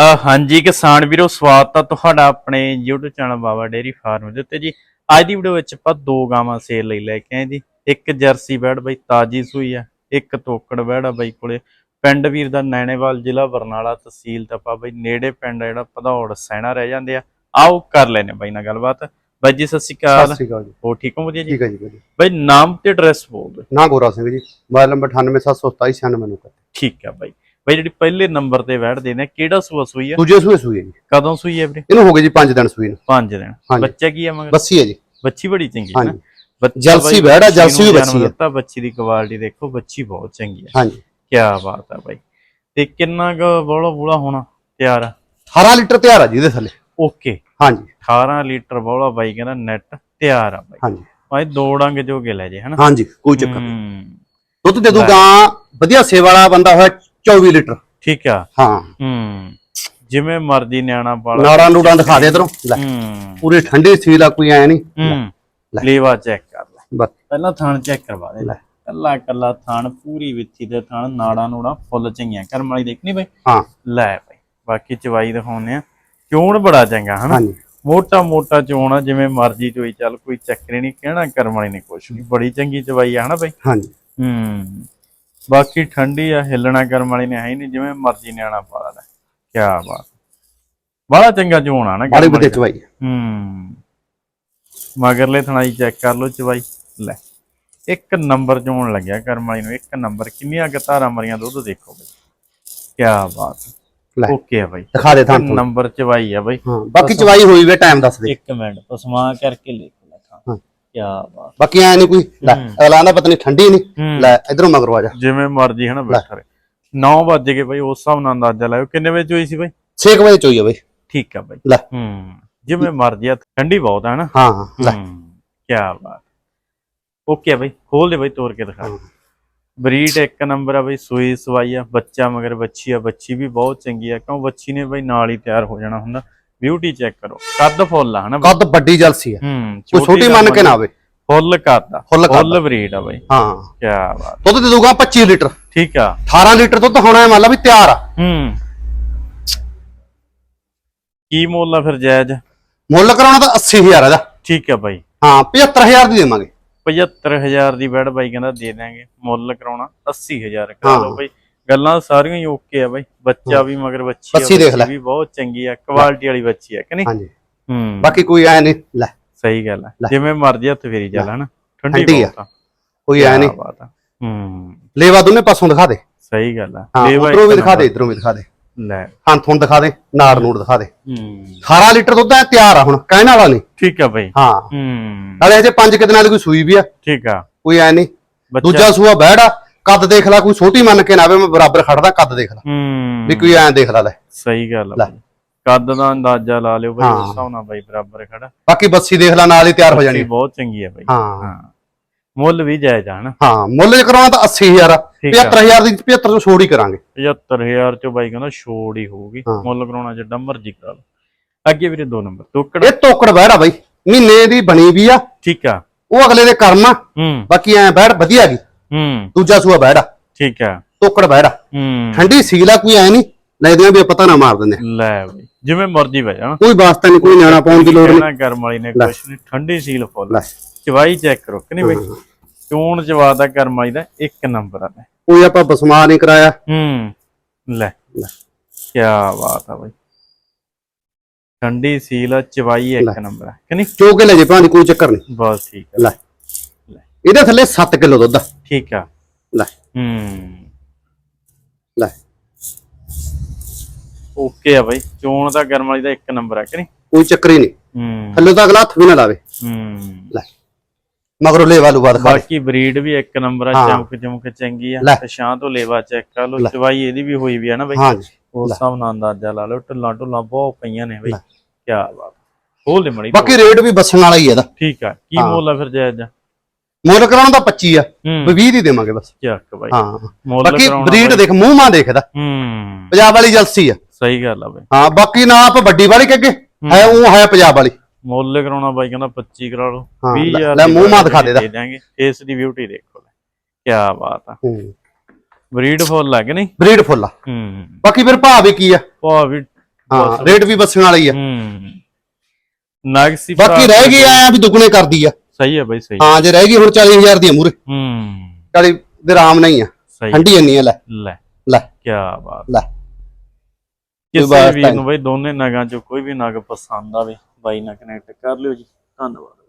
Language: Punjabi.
ਹਾਂਜੀ ਕਿਸਾਨ ਵੀਰੋ ਸਵਾਗਤ ਆ ਤੁਹਾਡਾ ਆਪਣੇ YouTube channel Baba dairy farm ਦੇ ਉੱਤੇ ਜੀ। ਅੱਜ ਦੀ ਵੀਡੀਓ ਵਿੱਚ ਆਪਾਂ ਦੋ ਗਾਵਾਂ ਸੇਲ ਲਈ ਲੈ ਕੇ ਆਏ ਜੀ। ਇੱਕ ਜਰਸੀ ਬੈੜ ਬਈ ਤਾਜੀ ਸੂਈ ਆ ਇੱਕ ਤੋਕੜ ਬੈੜ ਆ ਬਾਈ ਕੋਲੇ। ਪਿੰਡ ਵੀਰ ਦਾ ਨੈਣੇਵਾਲ ਜ਼ਿਲ੍ਹਾ ਬਰਨਾਲਾ ਤਹਿਸੀਲ ਤਪਾ ਬਈ ਨੇੜੇ ਪਿੰਡ ਜਿਹੜਾ ਭਦੌੜ ਸੈਣਾ ਰਹਿ ਜਾਂਦੇ ਆ। ਆਓ ਕਰ ਲੈਨੇ ਬਾਈ ਨਾਲ ਗੱਲਬਾਤ। ਬਾਈ ਜੀ ਸਤਿ ਸ਼੍ਰੀ ਸਤਿ ਅਕਾਲ ਸ਼੍ਰੀ ਅਕਾਲ ਜੀ। ਹੋ ਠੀਕ ਹੋ ਵਧੀਆ ਜੀ? ਠੀਕ ਹੈ ਜੀ ਵਧੀਆ। ਬਾਈ ਨਾਮ ਤੇ ਐਡਰੈਸ ਬੋਲ ਦਿਓ। ਨਾ ਗੋਰਾ ਸਿੰਘ ਜੀ। ਮੋਬਾਈਲ ਨੰਬਰ 98727969 ਨੂੰ ਠੀਕ ਆ ਬਾਈ। ਬਾਈ ਜਿਹੜੀ ਪਹਿਲੇ ਨੰਬਰ ਤੇ ਬੈਠ ਦੇ ਨੇ ਕਿਹੜਾ ਸੂਆ ਸੂਈ ਆ? ਦੂਜੇ ਸੂਏ ਸੂਏ ਜੀ। ਕਦੋਂ ਸੂਈ ਹੈ ਵੀਰੇ? ਇਹਨੂੰ ਹੋ ਗਏ ਜੀ 5 ਦਿਨ ਸੂਈ ਨੂੰ। 5 ਦਿਨ। ਹਾਂਜੀ। ਬੱਚਾ ਕੀ ਆ ਮਗਰ? ਬੱਸੀ ਹੈ ਜੀ। ਬੱਚੀ ਬੜੀ ਚੰਗੀ ਹੈ ਨਾ। ਹਾਂਜੀ। ਬੱਚਾ ਜਲਸੀ ਬਾਈ ਬੈੜ ਆ, ਬੱਚੀ ਜਲਸੀ ਵੀ ਨੂੰ ਬੱਚੀ ਜਨਮ ਆ। ਦਿੱਤਾ ਬੱਚੀ ਦੀ ਕੁਆਲਿਟੀ ਦੇਖੋ ਬੱਚੀ ਬਹੁਤ ਚੰਗੀ ਹੈ ਹਾਂਜੀ। ਕੀ ਬਾਤ ਆ ਬਾਈ। ਤੇ ਕਿੰਨਾ ਕੁ ਬੋਲਾ ਬੂਲਾ ਹੋਣਾ? ਤਿਆਰ ਆ? 18 ਲੀਟਰ ਤਿਆਰ ਆ ਜੀ ਇਹਦੇ ਥੱਲੇ। ਓਕੇ। ਹਾਂਜੀ। 18 ਲੀਟਰ ਬੋਲਾ ਬਾਈ ਕਹਿੰਦਾ ਨੈਟ ਤਿਆਰ ਆ ਬਾਈ। ਹਾਂਜੀ। ਭਾਈ ਦੋ ਡੰਗ ਜੋਗੇ ਲੈ ਜੇ ਹਨਾ? ਹਾਂਜੀ ਕੋਈ ਚੱਕਰ ਨਹੀਂ ਹੂੰ, ਦੁੱਧ ਦੇ ਦੂਗਾ ਵਧੀਆ ਸੇਵਾ ਵਾਲਾ ਬੰਦਾ ਹੋਇਆ 24 ਲੀਟਰ। ਠੀਕ ਆ। ਹਾਂ। ਹੂੰ। ਜਿਵੇਂ ਮਰਜ਼ੀ ਨਿਆਣਾ ਪਾਲਾ। ਨਾੜਾਂ ਨੂੜਾਂ ਦਿਖਾ ਦੇ ਇਧਰੋਂ। ਲੈ। ਹੂੰ। ਪੂਰੀ ਠੰਡੀ ਸੀਲ ਆ ਕੋਈ ਐ ਨਹੀਂ। ਹੂੰ। ਲੈ। ਲੇਵਾ ਚੈੱਕ ਕਰ ਲੈ। ਬਸ। ਪਹਿਲਾਂ ਥਾਣ ਚੈੱਕ ਕਰਵਾ ਦੇ। ਲੈ। ਕੱਲਾ ਕੱਲਾ ਥਾਣ ਪੂਰੀ ਵਿੱਥੀ ਦੇ ਥਾਣ ਨਾੜਾਂ ਨੂੜਾਂ ਫੁੱਲ ਚੰਗੀਆਂ। ਕਰਮ ਵਾਲੀ ਦੇਖਣੀ ਬਈ? ਹਾਂ। ਲੈ ਬਈ। ਬਾਕੀ ਚਵਾਈ ਦਿਖਾਉਨੇ ਆ ਚੋਣ ਬੜਾ ਚੰਗਾ ਹਨਾ? ਮੋਟਾ ਮੋਟਾ ਚੋਣ ਆ ਜਿਵੇਂ ਮਰਜ਼ੀ ਚੋਈ ਚੱਲ ਕੋਈ ਚੱਕਰ ਨਹੀਂ। ਕਹਿਣਾ ਕਰਮ ਵਾਲੀ ਨੇ ਕੁਛ ਨਹੀਂ। ਬੜੀ ਚੰਗੀ ਚਵਾਈ ਆ ਹਨਾ ਬਈ? ਹਾਂਜੀ। ਹੂੰ। ਬਾਕੀ ਠੰਡੀ ਆ ਹਿੱਲਣਾ ਕਰਮ ਵਾਲੀ ਨੇ ਹੈ ਨਹੀਂ ਜਿਵੇਂ ਮਰਜ਼ੀ ਨਿਆਣਾ ਪਾਲਾ ਲੈ ਕੀ ਬਾਤ। ਬੜਾ ਚੰਗਾ ਚੋਣ ਆ ਨਾ ਬਾੜੀ ਵਧੀਆ। ਚਵਾਈ। ਹੂੰ। ਮਗਰਲੇ ਥਣਾਈ ਚੈੱਕ ਕਰ ਲਓ ਚਵਾਈ। ਲੈ ਇੱਕ ਨੰਬਰ ਚੋਣ ਲੱਗਿਆ ਕਰਮ ਵਾਲੀ ਨੂੰ ਇੱਕ ਨੰਬਰ। ਕਿੰਨੀਆਂ ਧਾਰਾਂ ਮਰੀਆਂ ਦੁੱਧ ਦੇਖੋ ਬਈ। ਕੀ ਬਾਤ। ਲੈ ਓਕੇ ਆ ਬਾਈ। ਦਿਖਾ ਦੇ ਇੱਕ ਨੰਬਰ ਚਵਾਈ ਆ ਬਾਈ। ਹਾਂ ਬਾਕੀ ਚਵਾਈ ਹੋਈ ਵੇ ਟਾਈਮ ਦੱਸ ਦੇ। ਇੱਕ ਮਿੰਟ ਪਸਮਾ ਕਰਕੇ ਲੈ। ਕੀ ਬਾਤ। ਬਾਕੀ ਐ ਨਹੀਂ ਕੋਈ ਲੈ ਅਗਲਾ ਦਾ ਪਤਾ ਨਹੀਂ ਠੰਡੀ ਨਹੀਂ। ਲੈ ਇਧਰੋਂ ਮਗਰੋਂ ਆ ਜਾ। ਜਿਵੇਂ ਮਰਜ਼ੀ ਹੈ ਨਾ ਬੈਠਾ ਰਹੇ 9 ਵਜੇ ਗਏ ਬਾਈ ਉਸ ਹਿਸਾਬ ਨਾਲ ਅੰਦਾਜ਼ਾ ਲਾਇਓ। ਕਿੰਨੇ ਵਜੇ ਹੋਈ ਸੀ ਬਾਈ? 6 ਵਜੇ ਚੋਈ ਆ ਬਈ। ਠੀਕ ਆ ਬਾਈ। ਲੈ। ਹੂੰ। ਜਿਵੇਂ ਮਰਜ਼ੀ ਆ ਠੰਡੀ ਬਹੁਤ ਹੈ ਨਾ ਹਾਂ ਹਾਂ ਲੈ। ਕੀ ਬਾਤ। ਓਕੇ ਬਾਈ ਖੋਲ ਦੇ ਬਾਈ ਤੋੜ ਕੇ ਦਿਖਾ। ਬਰੀਡ ਇੱਕ ਨੰਬਰ ਆ ਬਾਈ ਸੂਈ ਸਵਾਈ ਆ ਬੱਚਾ ਮਗਰ ਬੱਚੀ ਆ ਬੱਚੀ ਵੀ ਬਹੁਤ ਚੰਗੀ ਆ। ਕਿਉਂ ਬੱਚੀ ਨੇ ਬਾਈ ਨਾਲ ਹੀ ਤਿਆਰ ਹੋ ਜਾਣਾ ਹੁੰਦਾ। ਬਿਊਟੀ ਚੈੱਕ ਕਰੋ। ਕੱਦ ਫੁੱਲ ਆ ਹਨਾ? ਕੱਦ ਵੱਡੀ ਜਲਸੀ ਆ। ਹੂੰ ਛੋਟੀ ਮੰਨ ਕੇ ਨਾ ਆਵੇ। ਫੁੱਲ ਕੱਦ ਆ ਫੁੱਲ ਕੱਦ ਆ। ਫੁੱਲ ਬਰੀਡ ਆ ਬਾਈ। ਹਾਂ। ਕੀ ਬਾਤ। ਦੁੱਧ ਦੇ ਦੂਗਾ 25 ਲੀਟਰ। ਠੀਕ ਆ। 18 ਲੀਟਰ ਦੁੱਧ ਹੋਣਾ ਹੈ ਮੰਨ ਲਾ ਵੀ ਤਿਆਰ ਆ। ਹੂੰ। ਕੀ ਮੁੱਲ ਆ ਫਿਰ ਜਾਇਜ਼? ਮੁੱਲ ਕਰਾਉਣਾ ਤਾਂ 80000 ਇਹਦਾ। ਠੀਕ ਆ ਬਾਈ। ਹਾਂ 75000 ਦੀ ਦੇਵਾਂਗੇ। 75000 ਦੀ ਬੈਡ ਬਾਈ ਕਹਿੰਦਾ ਦੇ ਦਾਂਗੇ ਮੁੱਲ ਕਰਾਉਣਾ 80000 ਕਰਾ। ਲਓ ਬਾਈ। ਗੱਲਾਂ ਸਾਰੀਆਂ ਹੀ ਓਕੇ ਆ ਬਾਈ। ਬੱਚਾ ਵੀ ਮਗਰ ਬੱਚੀ ਬੱਚੀ ਦੇਖ ਲੈ। ਵੀ ਬਹੁਤ ਚੰਗੀ ਆ ਕੁਆਲਿਟੀ ਵਾਲੀ ਬੱਚੀ ਆ ਕਿ ਨਹੀਂ? ਹਾਂਜੀ। ਹੂੰ। ਬਾਕੀ ਕੋਈ ਐ ਨਹੀਂ ਲੈ। ਸਹੀ ਗੱਲ ਆ। ਜਿਵੇਂ ਮਰਜ਼ੀ ਹੱਥ ਫੇਰੀ ਚੱਲ ਹਨਾ? ਠੰਡੀ ਆ। ਕੋਈ ਐ ਨਹੀਂ। ਬਾਤ ਆ। ਹੂੰ। ਲੇਵਾ ਦੋਨੇ ਪਾਸੋਂ ਦਿਖਾ ਦੇ। ਸਹੀ ਗੱਲ ਆ। ਲੇਵਾ ਉਧਰੋਂ ਵੀ ਦਿਖਾ ਦੇ। ਇਧਰੋਂ ਵੀ ਦਿਖਾ ਦੇ। ਲੈ। ਹਾਂ ਤੁਹਾਨੂੰ ਦਿਖਾ ਦੇ ਨਾੜ ਨੂੜ ਦਿਖਾ ਦੇ। ਹੂੰ। 18 ਲੀਟਰ ਦੁੱਧ ਐ ਤਿਆਰ ਆ ਹੁਣ ਕਹਿਣ ਵਾਲਾ ਨਹੀਂ। ਠੀਕ ਆ ਬਾਈ। ਹਾਂ। ਹੂੰ। ਨਾਲੇ ਅਜੇ 5 ਦਿਨਾਂ ਦੀ ਕੋਈ ਸੂਈ ਵੀ ਆ। ਠੀਕ ਆ। ਕੋਈ ਐ ਨਹੀਂ। ਦੂਜਾ ਸੂਆ ਬਹਿੜਾ ਕੱਦ ਦੇਖ ਲੈ ਕੋਈ ਛੋਟੀ ਮੰਨ ਕੇ ਨਾ ਆਵੇ ਮੈਂ ਬਰਾਬਰ ਖੜਦਾ ਕੱਦ ਦੇਖ ਲੈ। ਹੂੰ। ਵੀ ਕੋਈ ਐ ਦੇਖ ਲੈ ਲੈ। ਸਹੀ ਗੱਲ ਆ ਲੈ। ਬਾਈ। ਕੱਦ ਦਾ ਅੰਦਾਜ਼ਾ ਲਾ ਲਿਓ ਬਾਈ ਹਾਂ। ਉਸ ਹਿਸਾਬ ਨਾਲ ਬਾਈ ਬਰਾਬਰ ਖੜਾ। ਬਾਕੀ ਬੱਸੀ ਦੇਖ ਲੈ ਨਾਲ ਹੀ ਤਿਆਰ ਹੋ ਜਾਣੀ। ਬਹੁਤ ਚੰਗੀ ਆ ਬਾਈ। ਹਾਂ। ਹਾਂ। ਮੁੱਲ ਵੀ ਜਾਇਜ਼ ਆ ਹਨਾ? ਹਾਂ ਮੁੱਲ ਜੇ ਕਰਾਉਣਾ ਤਾਂ 80000 ਆ। ਠੀਕ ਆ। 75000 ਦੀ 75 ਤੋਂ ਛੋੜ ਹੀ ਕਰਾਂਗੇ। 75000 ਚ ਬਾਈ ਕਹਿੰਦਾ ਛੋੜ ਹੀ ਹੋਊਗੀ। ਹਾਂ। ਮੁੱਲ ਕਰਾਉਣਾ ਜਿੱਡਾ ਮਰਜ਼ੀ ਕਰਾ ਲਓ। ਅੱਗੇ ਵੀਰੇ ਦੋ ਨੰਬਰ ਟੋਕੜ ਇਹ ਤੋਕੜ ਬਹਿੜਾ ਬਾਈ। ਮਹੀਨੇ ਦੀ ਬਣੀ ਵੀ ਆ। ਠੀਕ ਆ। ਉਹ ਅਗਲੇ ਦੇ ਕਰਮ ਆ। ਹੂੰ। ਬਾਕੀ ਐ ਬਹਿੜ ਵਧੀਆ ਗਈ ਹੂੰ। ਦੂਜਾ ਸੂਆ ਬਹਿੜਾ ਠੀਕ ਆ ਤੋਕੜ ਬਹਿੜਾ ਹੂੰ। ਠੰਡੀ ਸੀਲ ਆ ਕੋਈ ਐ ਨਹੀਂ ਲੈਦਿਆਂ ਵੀ ਪਤਾ ਨਾ ਮਾਰ ਦਿੰਦੇ ਲੈ ਬਾਈ ਜਿਵੇਂ ਮਰਜ਼ੀ ਬਹਿ ਜਾਣਾ। ਕੋਈ ਵਾਸਤਾ ਨਹੀਂ ਕੋਈ ਨਿਆਣਾ ਪਾਉਣ ਦੀ ਲੋੜ ਨਹੀਂ ਕਹਿਣਾ ਕਰਮ ਵਾਲੀ ਨੇ ਕੁਛ ਨਹੀਂ ਠੰਡੀ ਸੀਲ ਫੁੱਲ। ਚਵਾਈ ਚੈੱਕ ਕਰੋ ਕਿ ਨਹੀਂ ਬਾਈ? ਚੋਣ ਚਵਾ ਦਾ ਕਰਮ ਵਾਲੀ ਦਾ ਇੱਕ ਨੰਬਰ ਆ। ਕੋਈ ਆਪਾਂ ਬਸਮਾ ਨਹੀਂ ਕਰਾਇਆ। ਹੂੰ ਲੈ। ਕੀ ਬਾਤ ਆ ਬਾਈ। ਠੰਡੀ ਸੀਲ ਆ, ਚਵਾਈ ਇੱਕ ਨੰਬਰ ਆ ਕਿ ਨਹੀਂ? ਚੋ ਕੇ ਲੈ ਜੇ ਭਾਂ ਦੀ ਕੋਈ ਚੱਕਰ ਨਹੀਂ ਬਸ ਠੀਕ ਆ। ਲੈ। ਇਹਦੇ ਥੱਲੇ 7 ਕਿਲੋ ਦੁੱਧ ਆ। ਠੀਕ ਆ। ਲੈ। ਹੂੰ। ਲੈ। ਓਕੇ ਆ ਬਾਈ। ਚੋਣ ਦਾ ਕਰਮ ਵਾਲੀ ਦਾ ਇੱਕ ਨੰਬਰ ਆ ਕਿ ਨਹੀਂ? ਕੋਈ ਚੱਕਰ ਹੀ ਨਹੀਂ। ਹੂੰ। ਥੱਲੇ ਤਾਂ ਅਗਲਾ ਹੱਥ ਵੀ ਨਾ ਲਾਵੇ। ਹੂੰ। ਲੈ। ਮਗਰੋਂ ਲੇਵਾ ਲੂਵਾ ਦਿਖਾ ਦੇ। ਬਾਕੀ ਬਰੀਡ ਵੀ ਇੱਕ ਨੰਬਰ ਆ ਹਾਂ। ਚਮਕ ਚਮਕ ਚੰਗੀ ਆ। ਲੈ। ਤੇ ਸ਼ਾਂ ਤੋਂ ਲੇਵਾ ਚੈੱਕ ਕਰ ਲੈ। ਚਵਾਈ ਇਹਦੀ ਵੀ ਹੋਈ ਵੀ ਆ ਨਾ ਬਾਈ। ਹਾਂਜੀ। ਉਸ ਹਿਸਾਬ ਨਾਲ ਅੰਦਾਜ਼ਾ ਲਾ ਲਓ। ਢੱਲਾਂ ਢੁੱਲਾਂ ਬਹੁਤ ਪਈਆਂ ਨੇ ਬਾਈ। ਕੀ ਬਾਤ। ਖੋਲ ਦੇ ਮੜੀ ਬਾਕੀ ਰੇਟ ਵੀ ਬੱਸਣ ਵਾਲਾ ਹੀ ਹੈ ਇਹਦਾ। ਠੀਕ ਆ। ਕੀ ਹਾਂ। ਮੁੱਲ ਆ ਫਿਰ ਜਾਇਜ਼? ਮੁੱਲ ਕਰਾਉਣਾ ਤਾਂ 25 ਆ ਵੀ 20 ਦੀ ਦੇਵਾਂਗੇ ਬਸ। ਚੱਕ ਬਾਈ। ਹਾਂ। ਬਾਕੀ ਬਰੀਡ। ਦੇਖ ਮੂੰਹ ਮਾਂ ਦੇਖਦਾ ਹੂੰ। ਪੰਜਾਬ ਵਾਲੀ ਜਲਸੀ ਆ। ਸਹੀ ਗੱਲ ਆ ਬਾਈ। ਹਾਂ ਬਾਕੀ ਨਾ ਆਪ ਵੱਡੀ ਵਾਲੀ ਕਿ ਅੱਗੇ? ਹੈ। ਉਹ ਹੈ ਪੰਜਾਬ ਵਾਲੀ। ਮੁੱਲ ਕਰਾਉਣਾ ਬਾਈ ਕਹਿੰਦਾ 25 ਕਰਾ ਲਓ। ਹਾਂ, 20000 ਲੈ ਦੀ ਮੂੰਹ ਮਾਂ ਦਿਖਾ ਦੇ ਇਹਦਾ। ਦੇ ਦਾਂਗੇ ਫੇਸ ਦੀ ਬਿਊਟੀ ਦੇਖੋ ਕੀ ਬਾਤ ਆ। ਹੂੰ। ਬਰੀਡ ਫੁੱਲ ਲੱਗ ਨਹੀਂ? ਬਰੀਡ ਫੁੱਲ ਆ। ਹੂੰ। ਬਾਕੀ ਫਿਰ ਭਾਅ ਵੀ ਕੀ ਆ? ਉਹ ਵੀ ਹਾਂ ਰੇਟ ਵੀ ਬੱਸਣ ਵਾਲੀ ਆ। ਹੂੰ। ਨਾਗਸੀ ਬਾਕੀ ਰਹਿ ਗਈ ਆ ਵੀ ਦੁੱਗਣੇ ਕਰਦੀ ਆ। ਸਹੀ ਹੈ ਬਾਈ ਸਹੀ ਹਾਂ। ਜੇ ਰਹਿ ਗਈ ਹੁਣ 40000 ਦੀ ਮੂਰੇ ਹੂੰ। 40 ਦੇ ਆਰਾਮ ਨਹੀਂ ਆ। ਸਹੀ। ਠੰਡੀ ਆ ਲੈ। ਲੈ। ਲੈ। ਕੀ ਬਾਤ। ਲੈ। ਕਿਸੇ ਵੀ ਨੂੰ ਬਈ ਦੋਨੇ ਨਗਾਂ ਚੋਂ ਕੋਈ ਵੀ ਨਗ ਪਸੰਦ ਆਵੇ ਬਾਈ ਨਾਲ ਕਨੈਕਟ ਕਰ ਲਿਓ ਜੀ। ਧੰਨਵਾਦ।